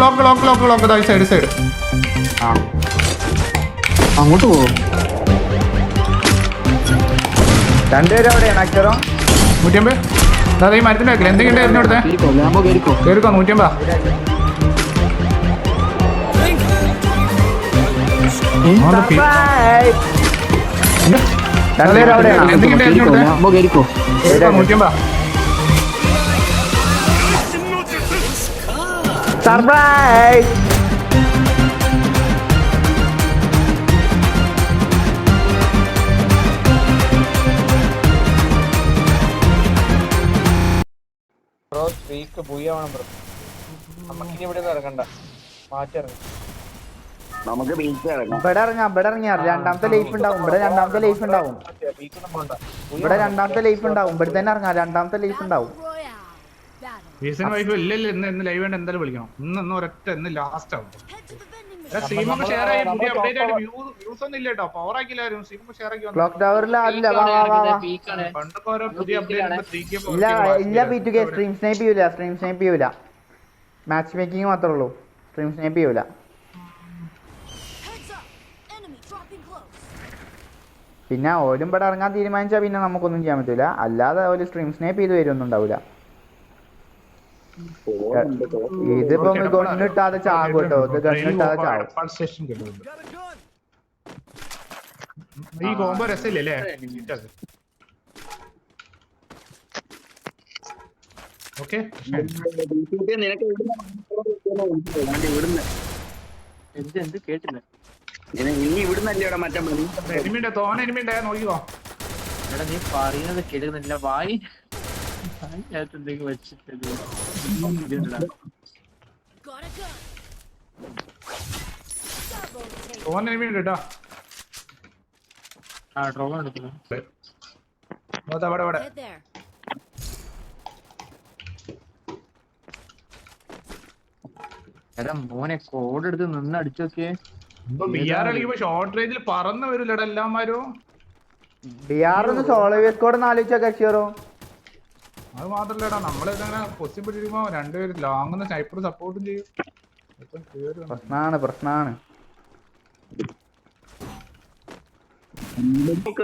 Lock lock lock lock ഇതായി side side അങ്ങോട്ട് പോകും രണ്ടുപേരും അവിടെയാണ് അക്ഷരം? നൂറ്റിയമ്പത്? അതായത് ഈ മരത്തിന്റെ ബാക്കിൽ എന്തെങ്കിലും എറിഞ്ഞു കൊടുത്തേ കയറിക്കോ എന്തെങ്കിലും എറിഞ്ഞു കൊടുത്തേ സർപ്രൈസ് ബ്രോ സ്പീക്ക് ബുയ്യാവണം ബ്രോ നമുക്കിനി ഇവിടെ നിന്ന് ഇറങ്ങണ്ട നമുക്ക് ബീച്ച് ഇറങ്ങാം. ഇവിടെ ഇറങ്ങാം ഇവിടെ ഇറങ്ങിയാ രണ്ടാമത്തെ ലൈഫ് ഉണ്ടാവും. ഇവിടെ രണ്ടാമത്തെ ലൈഫ് ഉണ്ടാവും. ഇവിടെ രണ്ടാമത്തെ ലൈഫ് ഉണ്ടാവും. ഇവിടെ തന്നെ ഇറങ്ങാം. രണ്ടാമത്തെ ലൈഫ് ഉണ്ടാവും. Royale. വൈഫ് ഇല്ല ഇല്ല ഇന്ന് ഇന്ന് ലൈവ് വേണ്ട എന്തായാലും വിളിക്കണം. ഇന്ന് ഇന്ന് ഒരൊറ്റ ഇന്ന് ലാസ്റ്റ് ആവും. ഷെയർ ആയി പുതിയ അപ്ഡേറ്റ് ആയിട്ട് വ്യൂസ് ഒന്നും ഇല്ല കേട്ടോ പവർ ഷെയർ ആക്കി പണ്ടൊക്കെ ഓരോ പുതിയ അപ്ഡേറ്റ് ഇല്ല ഇല്ല B two K stream snipe ചെയ്യൂല സ്ട്രീം സ്നൈപ്പ് ചെയ്യൂല. മാച്ച് മേക്കിംഗ് മാത്രമേ ഉള്ളൂ. സ്ട്രീം സ്നൈപ്പ് ചെയ്യൂല. പിന്നെ ഓരും ഇവിടെ ഇറങ്ങാൻ തീരുമാനിച്ചാൽ പിന്നെ നമുക്കൊന്നും ചെയ്യാൻ പറ്റൂല. അല്ലാതെ ഒരു സ്ട്രീം സ്നേപ്പ് ചെയ്ത് വരുമൊന്നും ഉണ്ടാവില്ല ഇതിപ്പം ഗണ്ണിട്ടാതെ ചാകും കേട്ടോ. ഇത് ഗണ്ണിട്ടാതെ ചാകും ഈ കോംബോ രസമില്ലേ ഓക്കെ എന്ത് എന്ത് കേട്ടില്ല ഇനി ഇവിടുന്നല്ലേടാ തോന നോക്കിക്കോ. എടാ നീ പറയുന്നത് കേൾക്കുന്നില്ല വായി. എന്തെങ്കിലും വെച്ചിട്ട് കേട്ടോ ആ ഡ്രോൺ എടുക്കുന്നു അതാ അവിടെ അവിടെ. Head there. എടാ മോനെ കോഡ് എടുത്ത് നിന്ന് അടിച്ചു നോക്കിയേ. ഷോർട്ട് റേഞ്ചിൽ പറന്ന് വരില്ലടാ എല്ലാമാരും. ബിആർ ഒന്ന് സോളോ സ്കോഡ് ആലോചിച്ചാൽ കക്ഷിയറോ. അത് മാത്രല്ലടാ നമ്മളിതങ്ങനെ പൊസിഷൻ പിടിക്കുമ്പോ രണ്ടുപേരും ലോങ് സ്നൈപ്പർ സപ്പോർട്ടും ചെയ്യും. പ്രശ്നാണ് പ്രശ്നാണ്.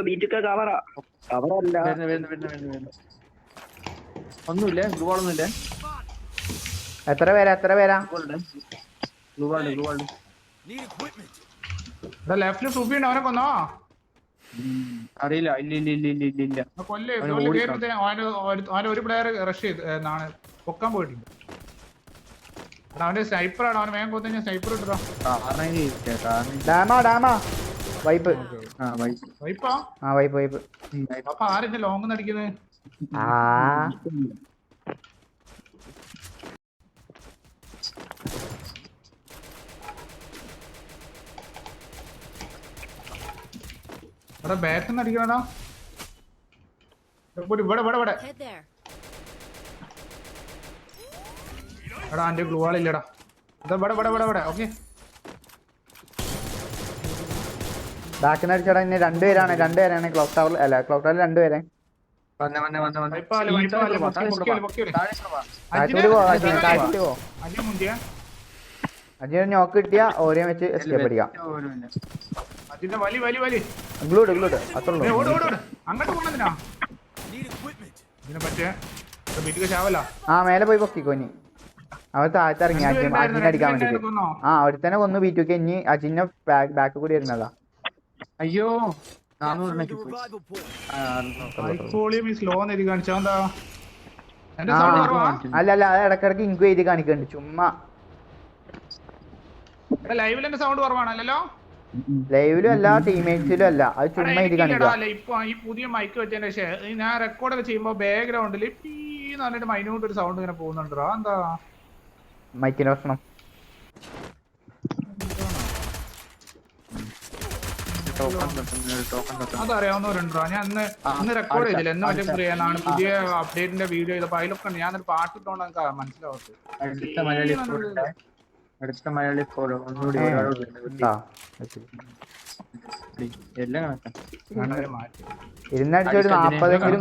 ഒന്നുമില്ല കവറാ കവറല്ല വരുന്നു വരുന്നു വരുന്നു വരുന്നു വരുന്നു. ഒന്നുമില്ലേ? ഗ്ലൂ ഒന്നുമില്ലേ എത്ര പേരാ എത്ര പേരാ? ഗ്ലൂ വാൾഡ് ലെഫ്റ്റ് സൂപ്പി ഉണ്ട് അവനെ കൊന്നോ? അറിയില്ല. ഇല്ല ഇല്ല ഇല്ല ഇല്ല ഇല്ല ഇല്ല. കൊല്ലേ. ഒരു- പ്ലെയർ റഷ് ചെയ്ത് എന്നാണ് പൊക്കാൻ പോയിട്ടുണ്ട്. അവന്റെ സ്നൈപ്പറാണ് അവൻ വേഗം കൊന്നു സ്നൈപ്പർ ഇട്ടോ കാരണം കാരണം ഡാമാ ഡാമാ. വൈപ്പ്. ആ വൈപ്പാ. ആ വൈപ്പ് വൈപ്പ്. അപ്പൊ ആരെന്നെ ലോങ് നടിക്കുന്നത് ആ. ഇവിടെ ബാറ്റ് നടിക്കണടാ ഇവിടെ ഇവിടെ ഇവിടെ എടാ എന്റെ ഗ്ലൂ ആളില്ലടാ ഇതാ ഇവിടെ ഇവിടെ ഇവിടെ ഇവിടെ ഓക്കെ ബാക്കിന് അടിച്ചടാ ഇനി രണ്ടുപേരാണ് രണ്ടുപേരാണ് ക്ലോക്ക് ടവർ അല്ല ക്ലോക്ക് ടവറിൽ രണ്ടുപേരെ വന്ന് വന്ന് വന്ന് അജിന് നോക്ക് കിട്ടിയ ഓരോ വെച്ച് എസ്കേപ്പ് അടിക്കാം. അജിന്റെ വലി വലി വലി. ഗ്ലൂഡ് ഗ്ലൂഡ് അത്ര ഓട് ഉള്ളൂ ഓട് ഓട് അങ്ങോട്ട് പോണെന്തിനാ ഇതിനെ ചാവല്ല ആ മേലെ പോയി പൊക്കിക്കോ ഇനി അവൻ താഴത്ത് ഇറങ്ങി. അജിൻ അജിനെ അടിക്കാൻ വേണ്ടി ആ ഒരുത്തനെ കൊന്നു ബി ടു കെ. ഇനി അജിന്റെ ബാക്ക് കൂടി വരുന്നതാ. അയ്യോ. അല്ല അല്ല അത് ഇടക്കിടക്ക് ഇൻക്വയറി എഴുതി കാണിക്കുന്നുണ്ട്. ചുമ്മാ. ലൈവിൽ എന്റെ സൗണ്ട് കുറവാണല്ലോ. ലൈവിലും അല്ല ടീമേറ്റ്സിലും അല്ല. അത് ചുമ്മാ ഇത് കാണിക്കുക. ഇപ്പൊ ഈ പുതിയ മൈക്ക് വെച്ചതിന്റെ ശേഷം ഞാൻ റെക്കോർഡ് ഒക്കെ ചെയ്യുമ്പോ ബാക്ക്ഗ്രൗണ്ടിൽ എന്ന് പറഞ്ഞിട്ട് മൈന്യൂട്ട് ഒരു സൗണ്ട് ഇങ്ങനെ പോകുന്നുണ്ടോ എന്താ മൈക്കിന്റെ ഒരു അതറിയാവുന്നവരുണ്ടോ? ഞാൻ ഇന്ന് ഇന്ന് റെക്കോർഡ് ചെയ്തില്ല. എന്ന് മറ്റേ പ്രിയനാണ് പുതിയ അപ്ഡേറ്റിന്റെ വീഡിയോ ചെയ്തപ്പോ അതിലൊക്കെ ഞാൻ പാട്ടിട്ടോണ്ട് മനസ്സിലാവത്ത് അടുത്ത മലയാളി ഫോളോ ഒന്നുകൂടി ഒരാളോട് എല്ലാം മാറ്റി. ഇരുന്നടിച്ച ഒരു നാപ്പതെങ്കിലും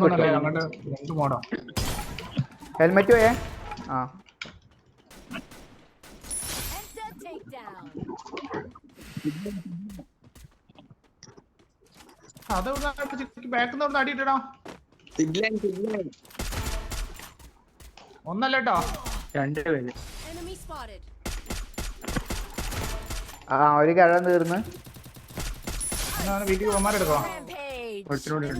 ഹെൽമെറ്റ് പോയേ? ആ. ഒന്നല്ല കേട്ടോ രണ്ട് പേര് Enemy spotted. ആ ഒരു കഴ തീർന്ന്. വീട്ടിൽ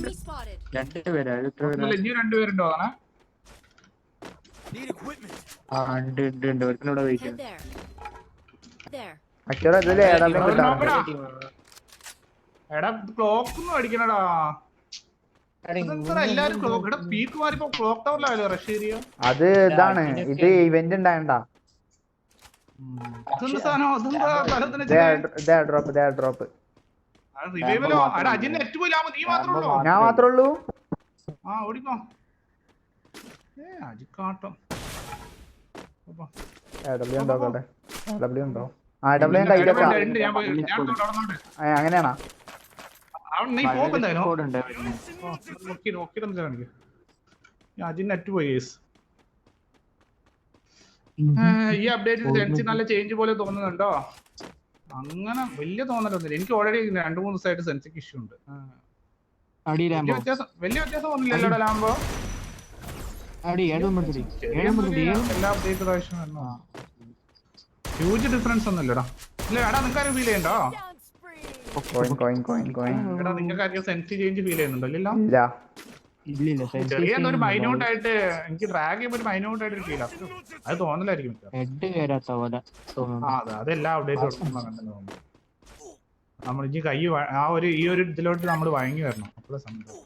ഉണ്ട് രണ്ടുപേരുണ്ടോ ആ ഉണ്ട് ഉണ്ട് ഉണ്ട്. ഒരുത്തനോട് വെയിറ്റ് കിട്ടാറുണ്ട് നോക്കടാ. എടാ ക്ലോക്ക് ഒന്നും അടിക്കണടാ ഇതെന്താടാ എല്ലാരും ക്ലോക്ക് എടാ പീക്ക് മാറിപ്പോ ക്ലോക്ക് ടവറിലായാലോ അത് ഇതാണ് ഇത് ഇവന്റ് ഉണ്ടായണ്ടാ. ഞാൻ മാത്രേ ഉള്ളൂ? ആ ഓടിക്കോ. ഏ അജിക്കാട്ടം. പോയി- അങ്ങനെയാണോ? അവിടെ നീ പോക്കുണ്ടായിരുന്നു കോഡ് ഉണ്ട് നോക്കി നോക്കിയിട്ട് കാണിക്കും അജിന് നെറ്റ് പോയി guys. ഏ, ഈ അപ്ഡേറ്റിൽ സെൻസി നല്ല ചേഞ്ച് പോലെ തോന്നുന്നുണ്ടോ? അങ്ങനെ വലിയ തോന്നലൊന്നുമില്ല. എനിക്ക് ഓൾറെഡി രണ്ടു മൂന്ന് ദിവസമായിട്ട് സെൻസിക്ക് ഇഷ്യൂ ഉണ്ട്. വലിയ വ്യത്യാസം ഒന്നുമില്ലല്ലോ ലാംബോ അപ്ഡേറ്റ് ഹ്യൂജ് ഡിഫറൻസ് ഒന്നുമില്ലടാ. ഇല്ല എടാ നിങ്ങൾക്ക് ഫീൽ ചെയ്യണ്ടോ? എടാ നിങ്ങൾക്ക് സെൻസി ചേഞ്ച് ഫീൽ ചെയ്യുന്നുണ്ടോ? ഇല്ല. ചെറിയ ഒരു മൈന്യൂട്ട് ആയിട്ട് എനിക്ക് ഡ്രാഗ് ചെയ്യുമ്പോൾ ഒരു മൈന്യൂട്ട് ആയിട്ട് ഫീൽ അത് തോന്നലായിരിക്കും ഹെഡ് കയറാത്ത പോലെ തോന്നുന്നു. ആ അതെ അപ്ഡേറ്റ് നമ്മൾ ഇനി കൈ ആ ഒരു ഈ ഒരു ഇതിലോട്ട് നമ്മൾ വഴങ്ങി വരണം. അപ്പോഴേ സംഭവം.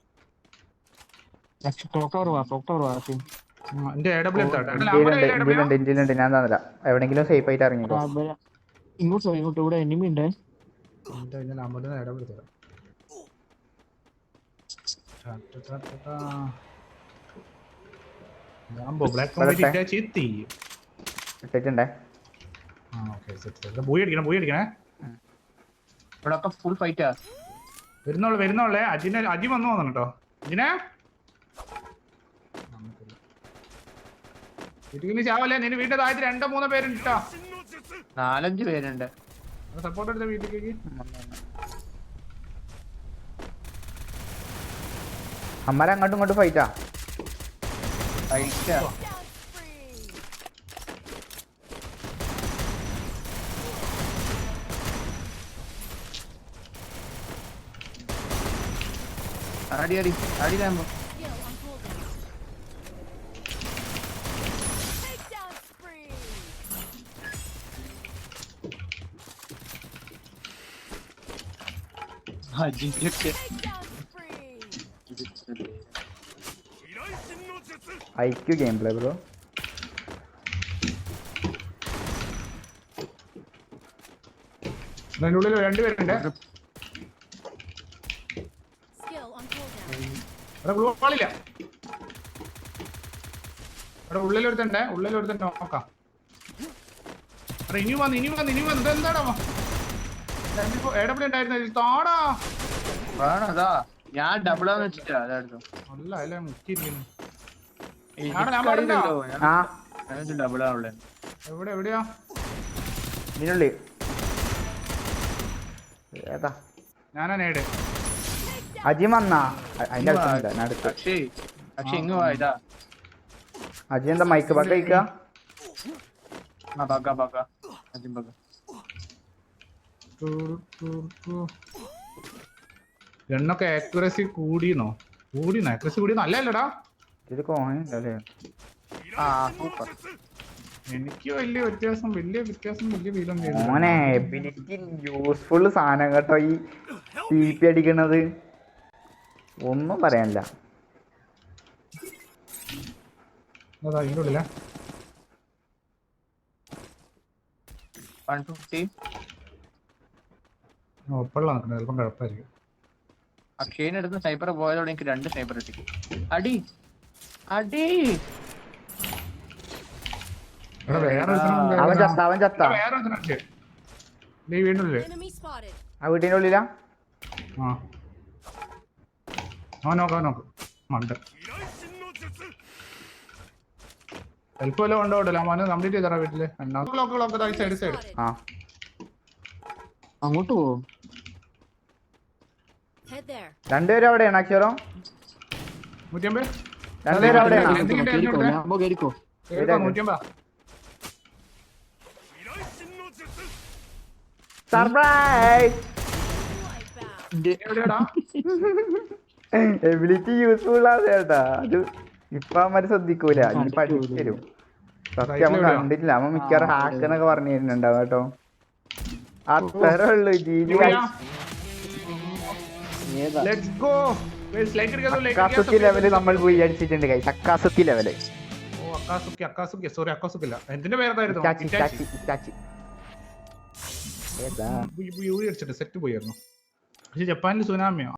ഞാൻ തന്നില്ല. എവിടെങ്കിലും സേഫ് ആയിട്ട് ഇറങ്ങിക്കോ. ഇങ്ങോട്ട് ഇങ്ങോട്ട്. ഇവിടെ എനിമി ഉണ്ട്. ഞാൻ ഇട്ടിട്ടുണ്ടേ ആ ഓക്കെ സെറ്റ് ബൂയി അടിക്കണം ബൂയി അടിക്കണേ. ഇവിടെ ഫുൾ ഫൈറ്റാ വരുന്നോളൂ വരുന്നോളേ. അജിനെ അജി വന്നു വന്നു കേട്ടോ അജിനെ? വീട്ടിൽ ചാവല്ലേ നിന്റെ വീട്ടിൽ താഴത്ത് രണ്ടോ മൂന്നോ പേരുണ്ട് കേട്ടോ നാലഞ്ച് പേരുണ്ട്. സപ്പോർട്ട് എടുത്ത വീട്ടിലേക്ക്. അമ്മര അങ്ങോട്ടും ഇങ്ങോട്ടും ഫൈറ്റാ ഫൈറ്റാ. അടി അടി. Takedown spree. അജിന്റെ ഐക്യു ഗെയിം പ്ലേ ബ്രോ ഉള്ളിൽ രണ്ടുപേരുണ്ട്. അവിടെ നോക്കാം. ഇനി വന്ന് ഇനി വന്ന് ഇനി വന്ന്. ഇതെന്താടാ? ഉണ്ടായിരുന്നു താടാ. ഞാൻ ഡബിൾ ആന്ന് വെച്ചിട്ടാ അതായിരുന്നു. അല്ല അല്ല മുക്കിയിരിക്കുന്നു. എവിടെ എവിടെയാ? ഏതാ? ഞാനാ നേട്. അജി വന്നാ. അതിന്റെ ഞാൻ അടുത്ത്. അജി എന്താ മൈക്ക് പക്ക കഴിക്കുക എണ്ണൊക്കെ ആക്യുറസി കൂടിയോ കൂടിയോ ആക്യുറസി കൂടിയോ അല്ലല്ലടാ. ഇത് കോയിൻ അല്ലേ? ആ സൂപ്പർ. എനിക്ക് വലിയ വ്യത്യാസം വലിയ വ്യത്യാസം വലിയ ചെയ്യുന്നില്ല മോനെ എബിലിറ്റി യൂസ്ഫുൾ സാധനം കേട്ടോ ഈ സി പി അടിക്കണത്. ഒന്നും പറയാനില്ല. സൈബർ എടുത്ത് സ്നൈപ്പർ പോയതോടെ എനിക്ക് രണ്ട് സൈബർ കിട്ടി. അടി അടി. അവൻ. ചത്ത അവൻ ചത്ത. നീ spotted. ആ വീട്ടിന്റെ ഉള്ളിലാ? ആ. അവൻ നോക്കാം നോക്ക്. മണ്ട ഹെൽപ്പ് വല്ലതും കംപ്ലീറ്റ് ചെയ്തറ വീട്ടിൽ. സൈഡ് സൈഡ് ആ. അങ്ങോട്ട് പോവും. രണ്ടുപേരും അവിടെയാണ് അക്ഷരം? കേറിക്കോ സർപ്രൈസ്. എബിലിറ്റി യൂസ്ഫുൾ ആണ് ചേട്ടാ. അത് ഇപ്പൊ അവന്മാര് ശ്രദ്ധിക്കൂല. ഇനി പഠിച്ചു തരും. സത്യം അവൻ? കണ്ടിട്ടില്ല. അവൻ മിക്കവാറും ഹാക്ക് എന്നൊക്കെ പറഞ്ഞു തരുന്നുണ്ടാവും കേട്ടോ അത്രേ ഉള്ളു. ജീവി ഏതാ ലെറ്റ്സ് ഗോ ലൈക്ക് എടുക്കാതെ ലൈക്ക് അക്കാസുക്കി ലെവൽ നമ്മൾ പോയി അടിച്ചിട്ടുണ്ട് കൈ അക്കാസുക്കി ലെവൽ ഓ അക്കാസുക്കി അക്കാസുക്കി. സോറി അക്കാസുക്കി അല്ല. എന്തിന്റെ പേരതായിരുന്നു ഇറ്റാച്ചി ഇറ്റാച്ചി. ഇറ്റാച്ചി ഏതാ? യൂറി അടിച്ചിട്ട് സെറ്റ് പക്ഷെ ജപ്പാനിൽ സുനാമിയോ?